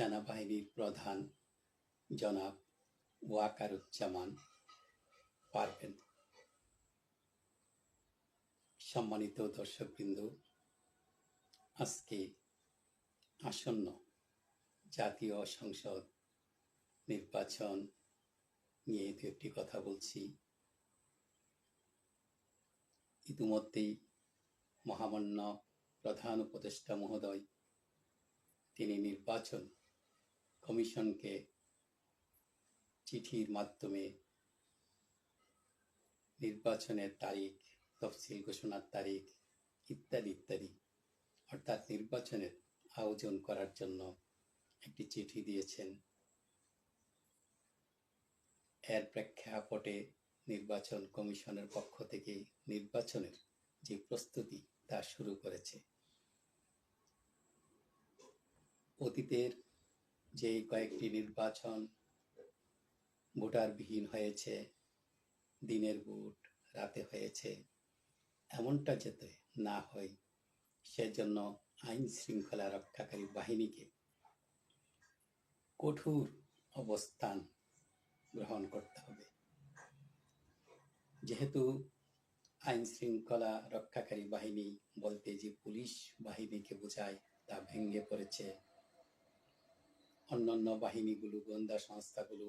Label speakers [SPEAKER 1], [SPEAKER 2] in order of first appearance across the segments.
[SPEAKER 1] সেনাবাহিনীর প্রধান জনাব ওয়াকারুজ্জামান পারবেন সম্মানিত দর্শকবৃন্দ, আজকে আসন্ন জাতীয় সংসদ নির্বাচন নিয়ে দু একটি কথা বলছি। ইতিমধ্যেই মহামান্য প্রধান উপদেষ্টা মহোদয়, তিনি নির্বাচন কমিশনকে চিঠির মাধ্যমে নির্বাচনের তারিখ, তফসিল ঘোষণার তারিখ ইত্যাদি ইত্যাদি। অর্থাৎ নির্বাচনের আয়োজন করার জন্য একটি চিঠি দিয়েছেন। এর প্রেক্ষাপটে নির্বাচন কমিশনের পক্ষ থেকে নির্বাচনের যে প্রস্তুতি, তা শুরু করেছে। অতীতের যে কয়েকটি নির্বাচন ভোটারবিহীন হয়েছে, দিনের ভোট, রাতে হয়েছে, এমনটা যাতে না হয়, সেজন্য আইন শৃঙ্খলা রক্ষাকারী বাহিনীকে কঠোর অবস্থান গ্রহণ করতে হবে। যেহেতু আইন শৃঙ্খলা রক্ষাকারী বাহিনী বলতে যে পুলিশ বাহিনীকে বোঝায় তা ভেঙে পড়েছে অন্যান্য বাহিনীগুলো, গোয়েন্দা সংস্থাগুলো,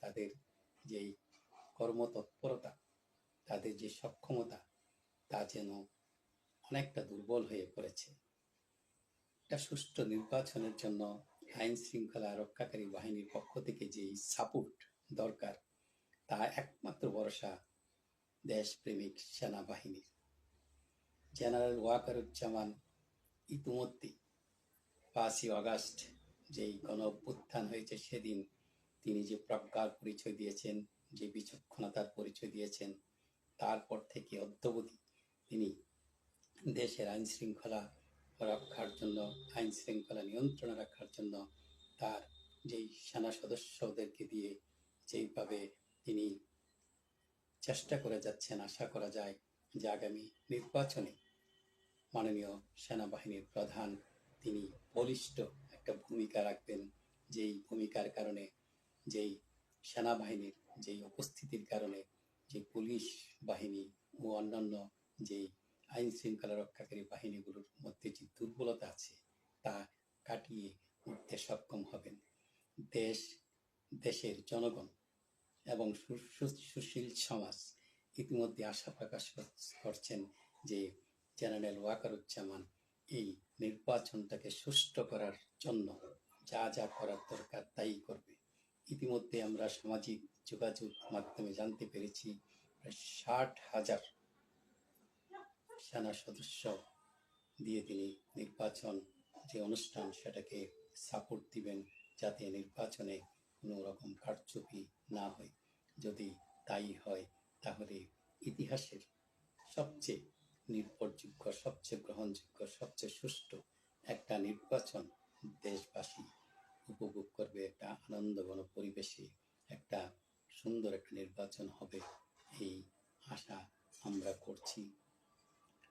[SPEAKER 1] তাদের যেই কর্মতৎপরতা, তাদের যে সক্ষমতা, তা যেন অনেকটা দুর্বল হয়ে পড়েছে। একটা সুষ্ঠু নির্বাচনের জন্য আইন শৃঙ্খলা রক্ষাকারী বাহিনীর পক্ষ থেকে যে সাপোর্ট দরকার, তা একমাত্র ভরসা দেশপ্রেমিক সেনাবাহিনীর। জেনারেল ওয়াকারুজ্জামান ইতিমধ্যে পাঁচই আগস্ট যেই গণ অভ্যুত্থান হয়েছে সেদিন তিনি যে প্রজ্ঞার পরিচয় দিয়েছেন, যে বিচক্ষণতার পরিচয় দিয়েছেন, তারপর থেকে অদ্যবধি তিনি দেশের আইন শৃঙ্খলা রক্ষার জন্য আইন শৃঙ্খলা নিয়ন্ত্রণে রাখার জন্য তার যেই সেনা সদস্যদেরকে দিয়ে যেইভাবে তিনি চেষ্টা করে যাচ্ছেন, আশা করা যায় যে আগামী নির্বাচনে মাননীয় সেনাবাহিনীর প্রধান তিনি বলিষ্ঠ একটা ভূমিকা রাখবেন যেই ভূমিকার কারণে, যেই সেনাবাহিনীর, যেই উপস্থিতির কারণে যে পুলিশ বাহিনী ও অন্যান্য যেই আইন শৃঙ্খলা রক্ষাকারী বাহিনীগুলোর মধ্যে যে দুর্বলতা আছে, তা কাটিয়ে উঠতে সক্ষম হবেন। দেশ, দেশের জনগণ এবং সুশীল সমাজ ইতিমধ্যে আশা প্রকাশ করছেন যে জেনারেল ওয়াকারুজ্জামান এই নির্বাচনটাকে সুষ্ঠু করার জন্য যা যা করার দরকার তাই করবে। ইতিমধ্যে আমরা সামাজিক যোগাযোগ মাধ্যমে জানতে পেরেছি, প্রায় ষাট হাজার সেনা সদস্য দিয়ে তিনি নির্বাচন যে অনুষ্ঠান সেটাকে সাপোর্ট দিবেন যাতে নির্বাচনে কোনো রকম কারচুপি না হয়। যদি তাই হয়, তাহলে ইতিহাসের সবচেয়ে নির্ভরযোগ্য, সবচেয়ে গ্রহণযোগ্য, সবচেয়ে সুষ্ঠু একটা নির্বাচন দেশবাসী উপভোগ করবে। একটা আনন্দঘন পরিবেশে একটা সুন্দর একটা নির্বাচন হবে এই আশা আমরা করছি।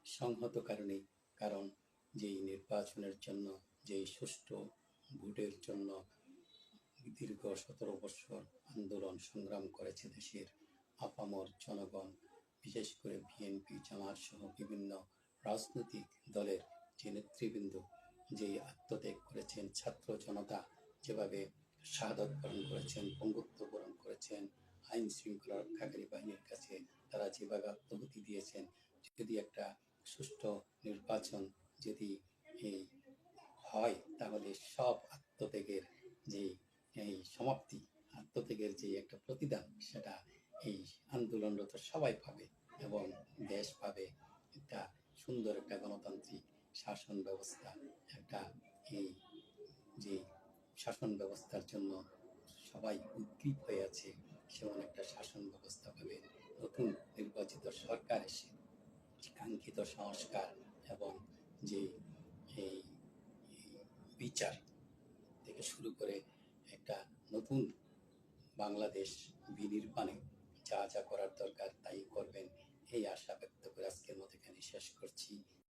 [SPEAKER 1] সংহত কারণে, কারণ যেই নির্বাচনের জন্য, যেই সুষ্ঠু ভোটের জন্য দীর্ঘ সতেরো বছর আন্দোলন সংগ্রাম করেছে দেশের আপামর জনগণ বিশেষ করে বিএনপি জামাত সহ বিভিন্ন রাজনৈতিক দলের যে নেতৃবৃন্দ যে আত্মত্যাগ করেছেন, ছাত্র জনতা যেভাবে শাহাদত বরণ করেছেন পঙ্গুত্ব বরণ করেছেন, আইন শৃঙ্খলা রক্ষাকারী বাহিনীর কাছে তারা যেভাবে আত্মহতি দিয়েছেন, যদি একটা সুষ্ঠু নির্বাচন যদি এই হয়, তাহলে সব আত্মত্যাগের যে এই সমাপ্তি, আত্মত্যাগের যে একটা প্রতিদান, সেটা এই আন্দোলনরত সবাই পাবে এবং দেশ পাবে। একটা সুন্দর একটা গণতান্ত্রিক শাসন ব্যবস্থা, একটা এই যে শাসন ব্যবস্থার জন্য সবাই উদ্গ্রীব হয়ে আছে, সেমন একটা শাসন ব্যবস্থা পাবে। নতুন নির্বাচিত সরকার এসে, কাঙ্ক্ষিত সংস্কার এবং যে এই বিচার থেকে শুরু করে একটা নতুন বাংলাদেশ বিনির্মাণে যা যা করার দরকার তাই করবেন। এই আশা ব্যক্ত করে আজকের মতো এখানে শেষ করছি।